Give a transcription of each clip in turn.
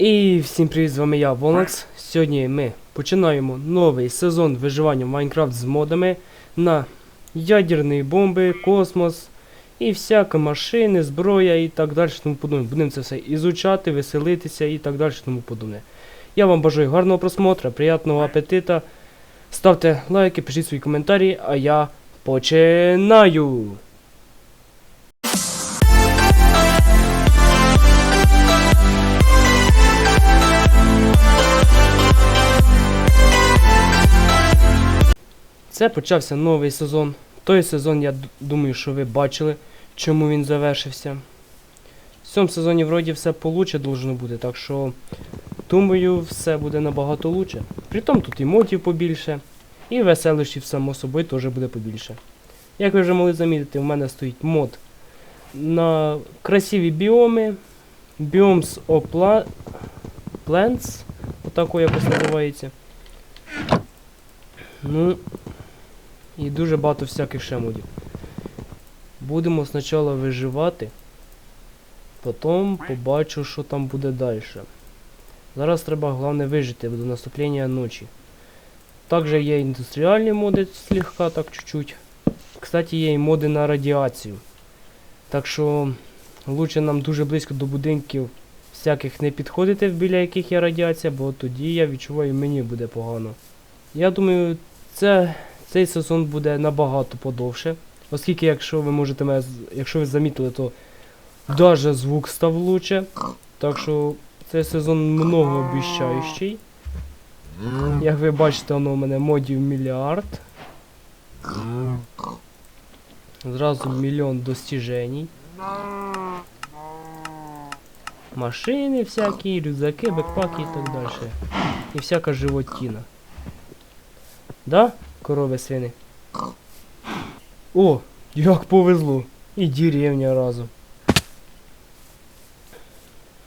І всім привіт, з вами я, Волнакс. Сьогодні ми починаємо новий сезон виживання в Майнкрафт з модами на ядерні бомби, космос і всякі машини, зброя і так далі. Тому подобне. Будемо це все ізучати, веселитися і так далі. Тому подобне. Я вам бажаю гарного просмотру, приятного апетита. Ставте лайки, пишіть свої коментарі, а я починаю. Це почався новий сезон. Той сезон, я думаю, що ви бачили, чому він завершився. В цьому сезоні вроді все получше должно бути, так що думаю, все буде набагато лучше. Притом тут і мотів побільше, і веселощів, само собою, теж буде побільше. Як ви вже могли замітити, в мене стоїть мод на красиві біоми. Biomes of Plants. Отако якось називається. Ну, і дуже багато всяких ще модів. Будемо спочатку виживати, потім побачу, що там буде далі. Зараз треба головне вижити до наступлення ночі. Також є індустріальні моди слегка, так чуть-чуть. Кстати, є і моди на радіацію. Так що лучше нам дуже близько до будинків всяких не підходити, біля яких є радіація, бо тоді я відчуваю, мені буде погано. Я думаю, це, цей сезон буде набагато подовше. Оскільки, якщо ви можете мене, якщо ви замітили, то даже звук став лучше. Так що цей сезон многообіщаючий. Як ви бачите, воно у мене модів мільярд. Зразу мільйон достіжень. Машини всякі, рюкзаки, бекпаки і так далі. І всяка животіна. Да, корови свини? О, як повезло. І деревня разом.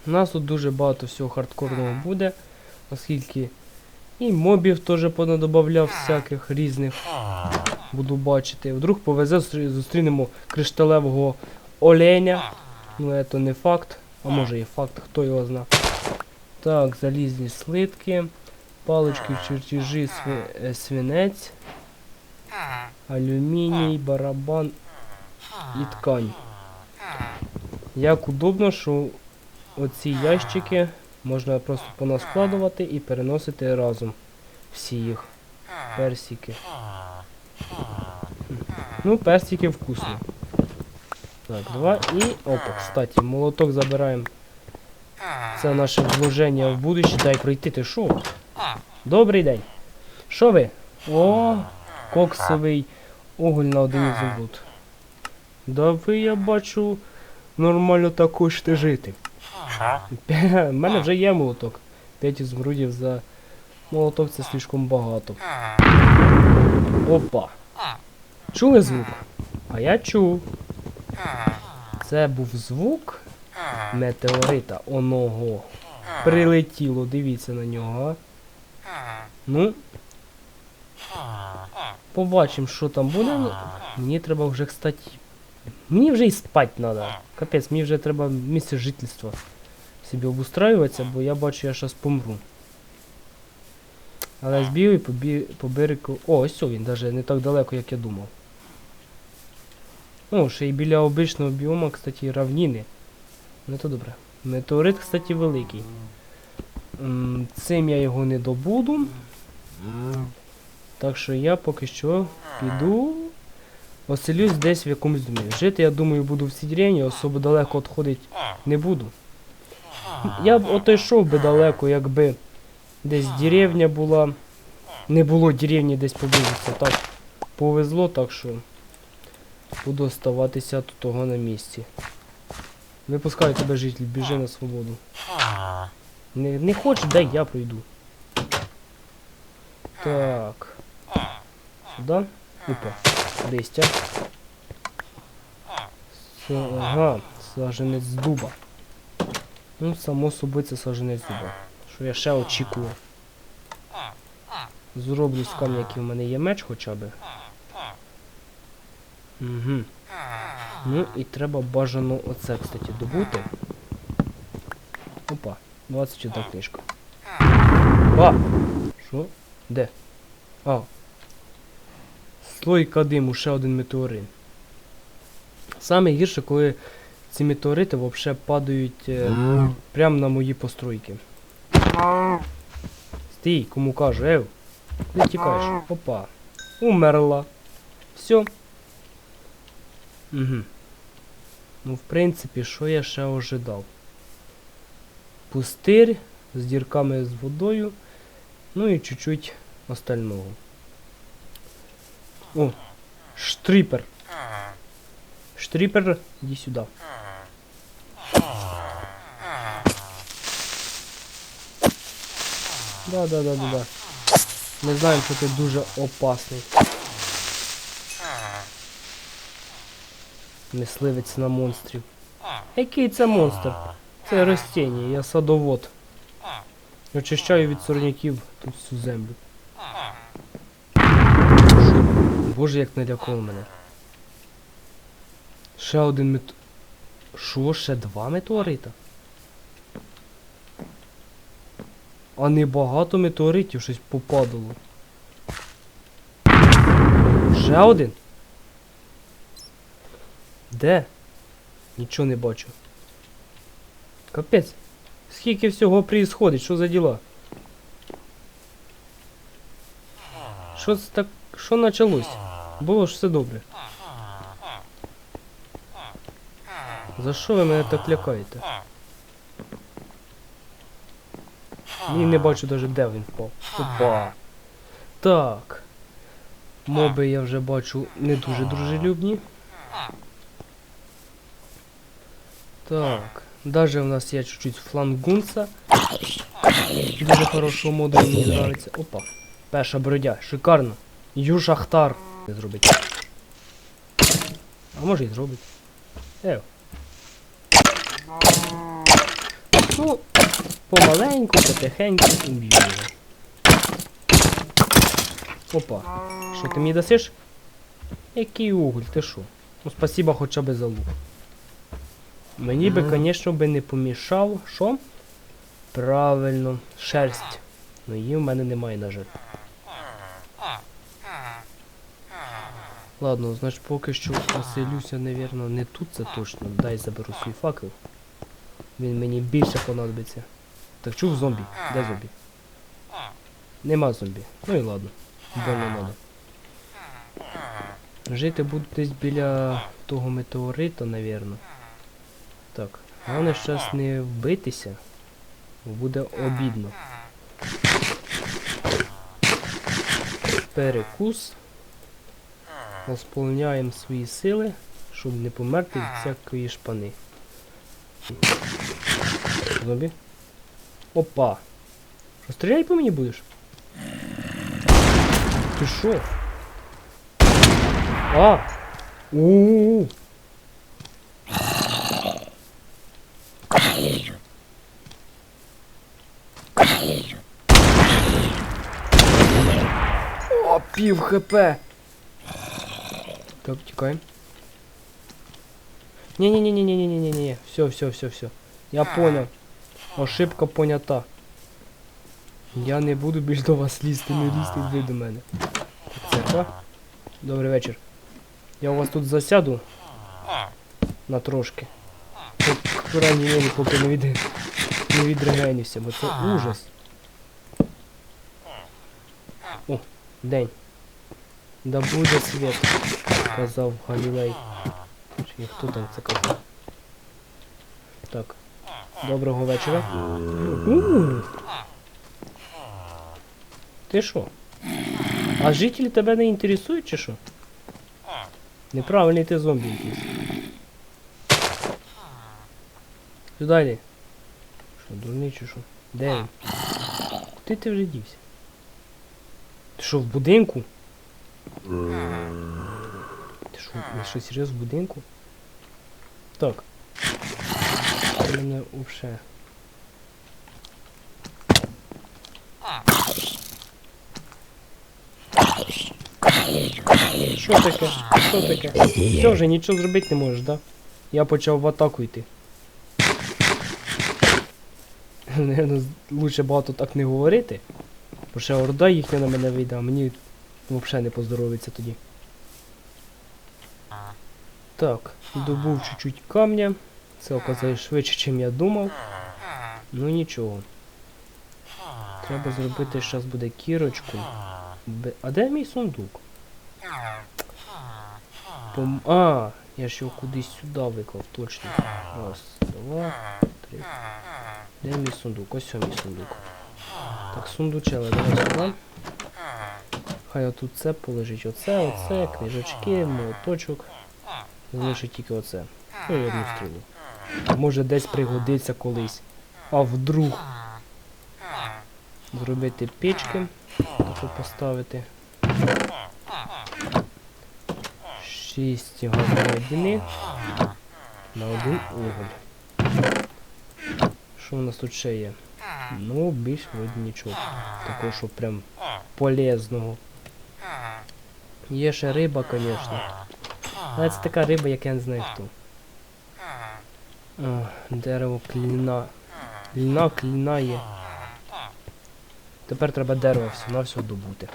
У нас тут дуже багато всього хардкорного буде, оскільки і мобів теж понадобавляв всяких різних. Буду бачити. Вдруг повезе, зустрінемо кришталевого оленя. Ну, це не факт. А може і факт, хто його зна. Так, залізні слитки. Палички, чертежі, сви- е, свинець, алюміній, барабан і ткань. Як удобно, що оці ящики можна просто понаскладувати і переносити разом. Всі їх. Персики. Ну, персики вкусні. Так, два і опа, кстати, молоток забираємо. Це наше вложення в будущее. Дай пройти, ти шо? Добрий день. Що ви? О, коксовий уголь на один ізумруд. Да ви, я бачу, нормально так хочете жити. У мене вже є молоток. П'ять ізумрудів за молоток це слишком багато. Опа. Чули звук? А я чув. Це був звук метеорита оного. Прилетіло, дивіться на нього. Ну. Побачимо, що там буде. Мені треба вже, кстати. Мені вже і спать треба. Капець, мені вже треба місце жительства собі обустраюватися, бо я бачу, я зараз помру. Але збігаю по, бі... по берегу. О, ось він, навіть не так далеко, як я думав. О, ще й біля обичного біома, кстати, равніни. Ну то добре. Метеорит, кстати, великий. Цим я його не добуду. Так що я поки що піду. Оселюсь десь в якомусь домі. Жити, я думаю, буду в цій деревні, особо далеко відходити не буду. Я б ото йшов би далеко, якби десь деревня була. Не було деревні десь поблизості. Так повезло, так що буду оставатися тут того на місці. Випускаю тебе житель, біжи на свободу. Не, не хочеш, дай я пройду. Так. Сюда. Опа. Листя. Ага, саженець дуба. Ну, само собою це саженець дуба. Що я ще очікував. Зроблю з камня, який в мене є меч хоча б. Угу. Ну і треба бажано оце, кстати, добути. Опа. 21 книжка. А! Що? Де? А. Слойка диму, ще один метеорит. Саме гірше, коли ці метеорити взагалі падають е, прямо на мої постройки. Стій, кому кажу, ев. Куди тікаєш? Опа. Умерла. Все. Угу. Ну, в принципі, що я ще ожидав? Пустир з дірками з водою. Ну і чуть-чуть остального. О, штрипер. Штрипер, иди сюда. Да, да, да, да, да. Ми знаємо, що ти дуже опасний. Мисливець на монстрів. Який це монстр? Це ростіння, я садовод. Очищаю від сорняків тут всю землю. Боже, як налякало мене. Ще один мет... Що, ще два метеорита? А не багато метеоритів щось попадало. Ще один? Де? Нічого не бачу. Капець. Скільки всього происходить, що за діла? Що це так. Що почалось? Було ж все добре. За що ви мене так лякаєте? І не бачу навіть де він впав. Опа. Так. Моби я вже бачу не дуже дружелюбні. Так. Даже у нас є чуть-чуть флангунца. Дуже хорошого моду мені нравится. Опа. Перша бродя. Шикарно. Южахтар. Не зробить. А може і зробить. Ев. Ну, помаленьку, потихеньку уб'ю його. Опа. Що ти мені дасиш? Який уголь, ти що? Ну спасибо хоча б за лук. Мені би, звісно, би не помішав. Що? Правильно, шерсть. Ну її в мене немає, на жаль. Ладно, значить поки що поселюся, навірно, не тут це точно. Дай заберу свій факел. Він мені більше понадобиться. Так чув зомбі. Де зомбі? Нема зомбі. Ну і ладно. Бо не надо. Жити буду десь біля того метеорита, навірно. Так, головне зараз не вбитися, буде обідно. Перекус. Восполняємо свої сили, щоб не померти від всякої шпани. Зомбі. Опа! Що, стріляй по мені будеш? Ти що? А! У-у-у! О, пів хп. Так, тікаємо. Не-не-не-не-не-не-не-не. Все, все, все, все. Я понял. Ошибка понята. Я не буду більш до вас лізти, не лізти ви до мене. Так, це так? Добрий вечір. Я у вас тут засяду. На трошки. Крайній мірі, поки не від... не відрегенюся, бо це ужас. О, день. Да буде світ, казав Галілей. Чи хто там це казав? Так. Доброго вечора. Ти що? А жителі тебе не інтересують чи що? Неправильний ти зомбі якийсь. Йди. Що, дурний чи що? Де він? Куди ти вже дівся? Ти що, в будинку? Ти що, ви що, серйозно в будинку? Так. У мене вообще. Що таке? Що таке? Все вже нічого зробити не можеш, да? Я почав в атаку йти. Наверно, лучше багато так не говорити. Бо ще орда їхня на мене вийде, а мені взагалі не поздоровиться тоді. Так, добув чуть-чуть камня. Це оказалось швидше, ніж я думав. Ну нічого. Треба зробити, зараз буде кірочку. А де мій сундук? Пом... А, я ж його кудись сюди виклав, точно. Раз, два, три. Де мій сундук? Ось мій сундук. Так, сундучеле, давай сюди. Хай отут це полежить. Оце, оце, книжечки, молоточок. Залишить тільки оце. Ну і одну стрілу. Може десь пригодиться колись. А вдруг зробити печки, таку поставити. Шість газоводяних на один уголь. Що у нас тут ще є? Ну, більш вроді нічого. Такого, що прям полезного. Є ще риба, звісно. Але це така риба, як я не знаю хто. Дерево кліна. Ліна, кліна є. Тепер треба дерево все на все добути.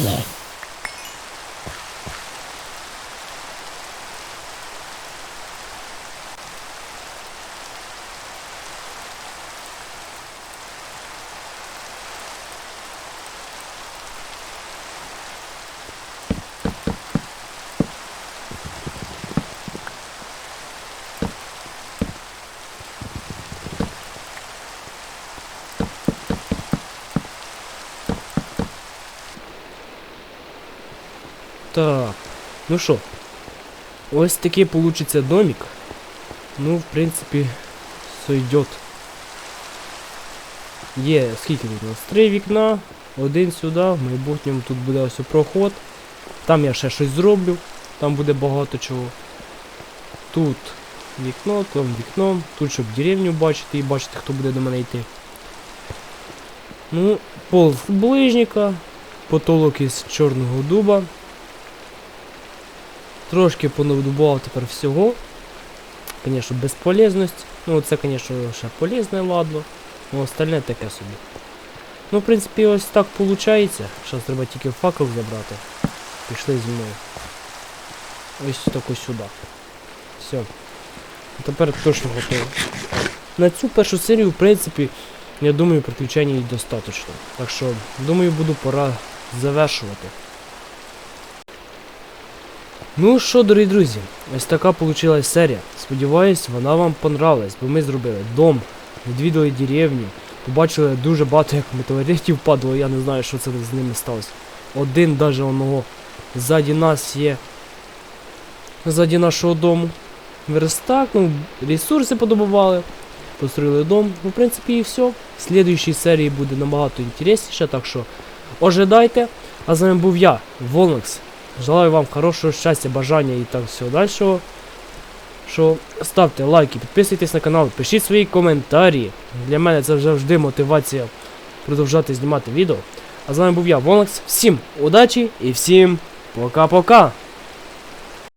起来。Так, ну що, ось такий получиться домик. Ну, в принципі, сойдет. Є, скільки тут у нас? Три вікна, один сюди, в майбутньому тут буде ось проход. Там я ще щось зроблю, там буде багато чого. Тут вікно, там вікно, тут щоб деревню бачити і бачити, хто буде до мене йти. Ну, пол з ближніка, потолок із чорного дуба. Трошки понадобував тепер всього. Звісно, безполезність. Ну, це, звісно, ще полезне ладно. Ну, остальне таке собі. Ну, в принципі, ось так виходить. Зараз треба тільки факел забрати. Пішли зі мною. Ось так ось сюди. Все. Тепер точно готово. На цю першу серію, в принципі, я думаю, приключень і достатньо. Так що, думаю, буду пора завершувати. Ну що, дорогі друзі, ось така получилась серія. Сподіваюсь, вона вам понравилась, бо ми зробили дом, відвідали деревню, побачили дуже багато як метеоритів падало, я не знаю, що це з ними сталося. Один даже оного ззаді нас є. Ззаді нашого дому. Верстак, ну, ресурси подобували, построїли дом. Ну, в принципі, і все. В слідуючій серії буде набагато інтересніше, так що ожидайте. А з вами був я, Волнекс. Желаю вам хорошого щастя, бажання і так всього дальшого. Що ставте лайки, підписуйтесь на канал, пишіть свої коментарі. Для мене це завжди мотивація продовжати знімати відео. А з вами був я, Волнекс. Всім удачі і всім пока-пока!